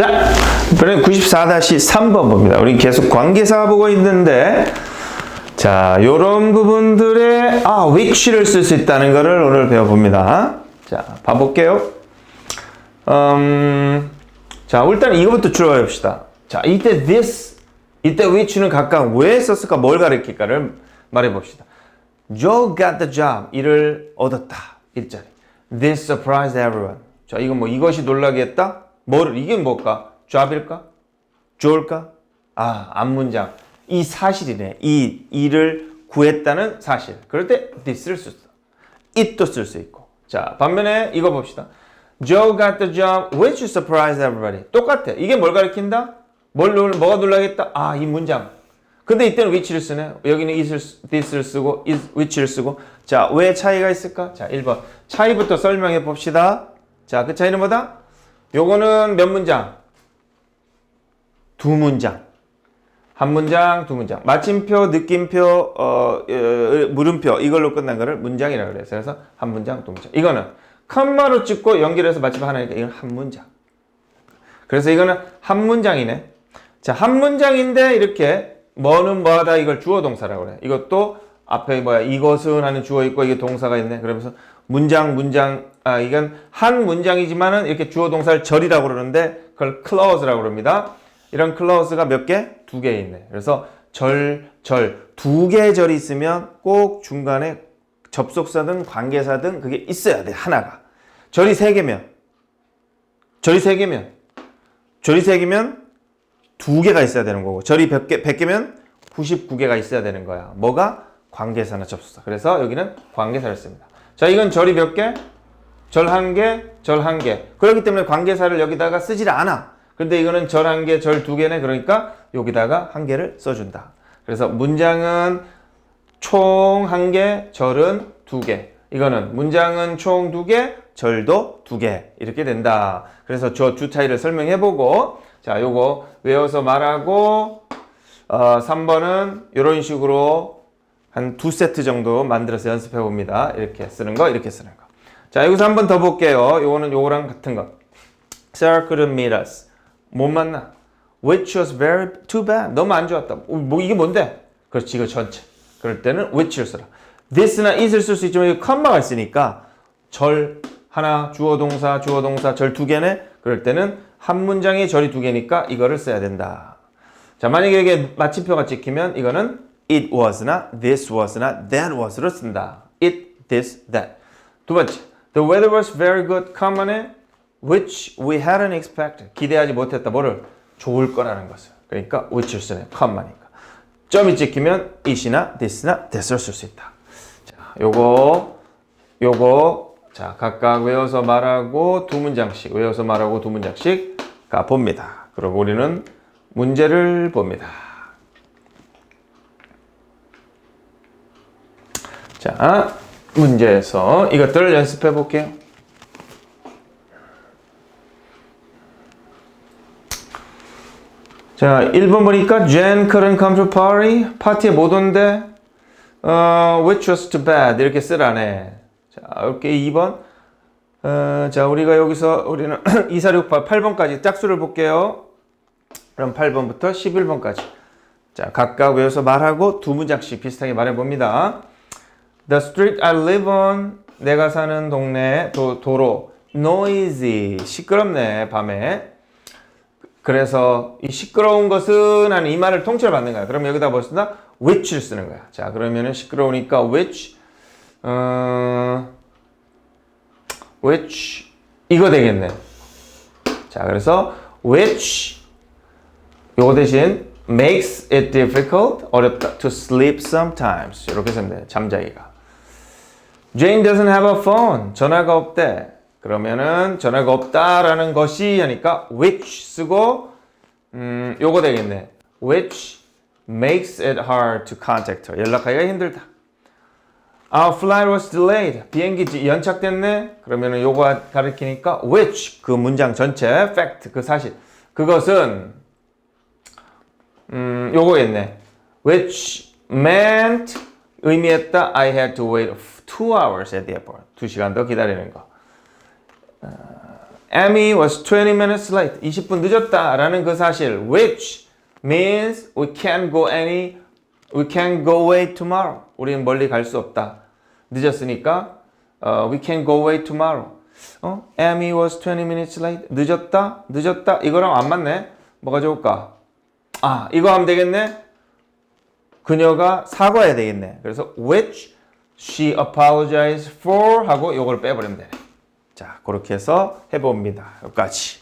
자, 이번엔 94-3번 봅니다. 우리 계속 관계사 보고 있는데, 자, 요런 부분들에, 아, which를 쓸 수 있다는 것을 오늘 배워봅니다. 자, 봐볼게요. 음, 자, 일단 이거부터 출발해봅시다. 자, 이때 this, 이때 which는 각각 왜 썼을까, 뭘 가리킬까를 말해봅시다. Joe got the job. 일을 얻었다. 일자리. This surprised everyone. 자, 이건 뭐 이것이 놀라게 했다? 뭐를 이게 뭘까? job일까? 좋을까? 아, 앞문장. 이 사실이네. 이 일을 구했다는 사실. 그럴 때 this를 쓸 수 있어. it도 쓸 수 있고. 자, 반면에 이거 봅시다. Joe got the job which surprised everybody. 똑같아. 이게 뭘 가리킨다? 뭘 놀, 뭐가 놀라겠다? 아, 이 문장. 근데 이때는 which를 쓰네. 여기는 is를, 쓰- this를 쓰고, is, which를 쓰고. 자, 왜 차이가 있을까? 자, 1번. 차이부터 설명해 봅시다. 자, 그 차이는 뭐다? 요거는 몇 문장? 두 문장. 한 문장, 두 문장. 마침표, 느낌표, 어, 어, 물음표 이걸로 끝난 거를 문장이라 그래요. 그래서 한 문장, 두 문장. 이거는 컴마로 찍고 연결해서 마침 하나니까 이건 한 문장. 그래서 이거는 한 문장이네. 자, 한 문장인데 이렇게 뭐는 뭐하다 이걸 주어 동사라고 그래. 이것도 앞에 뭐야 이것은 하는 주어 있고 이게 동사가 있네. 그러면서 문장 문장 아 이건 한 문장이지만은 이렇게 주어 동사를 절이라고 그러는데 그걸 clause라고 그럽니다. 이런 clause가 몇 개? 두 개 있네. 그래서 절, 절, 두 개의 절이 있으면 꼭 중간에 접속사든 관계사든 그게 있어야 돼. 하나가. 절이 세 개면 절이 세 개면 절이 세 개면 두 개가 있어야 되는 거고 절이 100개, 100개면 99개가 있어야 되는 거야. 뭐가? 관계사나 접속사. 그래서 여기는 관계사를 씁니다. 자, 이건 절이 몇 개? 절 한 개, 절 한 개. 그렇기 때문에 관계사를 여기다가 쓰질 않아. 근데 이거는 절 한 개, 절 두 개네. 그러니까 여기다가 한 개를 써준다. 그래서 문장은 총 한 개, 절은 두 개. 이거는 문장은 총 두 개, 절도 두 개. 이렇게 된다. 그래서 저두 차이를 설명해보고, 자, 요거 외워서 말하고, 어, 3번은 이런 식으로 한 두 세트 정도 만들어서 연습해 봅니다. 이렇게 쓰는 거, 이렇게 쓰는 거. 자, 여기서 한 번 더 볼게요. 요거는 요거랑 같은 거. Sarah couldn't meet us. 못 만나. Which was very too bad. 너무 안 좋았다. 어, 뭐 이게 뭔데? 그렇지, 이거 전체. 그럴 때는 which를 써라. this나 is를 쓸 수 있지만 여기 컴마가 있으니까 절 하나, 주어 동사, 주어 동사, 절 두 개네. 그럴 때는 한 문장에 절이 두 개니까 이거를 써야 된다. 자, 만약에 이게 마침표가 찍히면 이거는 it was나 this was나 that was로 쓴다. it, this, that. 두 번째, the weather was very good, common에 which we hadn't expected. 기대하지 못했다. 뭐를? 좋을 거라는 것을. 그러니까 which를 쓰네. common이니까. 점이 찍히면 it이나 this나 that을 쓸수 있다. 자, 요거, 요거, 자, 각각 외워서 말하고 두 문장씩, 외워서 말하고 두 문장씩 가 봅니다. 그리고 우리는 문제를 봅니다. 자, 문제에서 이것들을 연습해 볼게요. 자, 1번 보니까 Jen couldn't come to party. 파티에 못 온대. 어, which was too bad. 이렇게 쓰라네. 자, 이렇게 2번. 어, 자, 우리가 여기서 우리는 2, 4, 6, 8, 8번까지 짝수를 볼게요. 그럼 8번부터 11번까지. 자, 각각 외워서 말하고 두 문장씩 비슷하게 말해 봅니다. The street I live on. 내가 사는 동네 도, 도로. noisy. 시끄럽네, 밤에. 그래서 이 시끄러운 것은 하는 이 말을 통째로 받는 거야. 그럼 여기다 뭐 쓴다? which를 쓰는 거야. 자, 그러면은 시끄러우니까 which, 어, which, 이거 되겠네. 자, 그래서 which, 요거 대신 makes it difficult, 어렵다, to sleep sometimes. 이렇게 쓰면 돼. 잠자기가. Jane doesn't have a phone. 전화가 없대. 그러면은 전화가 없다라는 것이 하니까 which 쓰고 음 요거 되겠네. which makes it hard to contact her. 연락하기가 힘들다. Our flight was delayed. 비행기 연착됐네. 그러면은 요거 가리키니까 which 그 문장 전체 fact 그 사실 그것은 음 요거겠네. which meant 의미했다. I had to wait two hours at the airport. 두 시간 더 기다리는 거. Amy was 20 minutes late. 20분 늦었다라는 그 사실 which means we can't go any we can't go away tomorrow. 우리는 멀리 갈 수 없다. 늦었으니까 어, we can go away tomorrow. 어? Amy was 20 minutes late. 늦었다. 늦었다. 이거랑 안 맞네. 뭐가 좋을까? 아, 이거 하면 되겠네. 그녀가 사과해야 되겠네. 그래서 which she apologized for 하고 요걸 빼버리면 되네. 자, 그렇게 해서 해봅니다. 여기까지.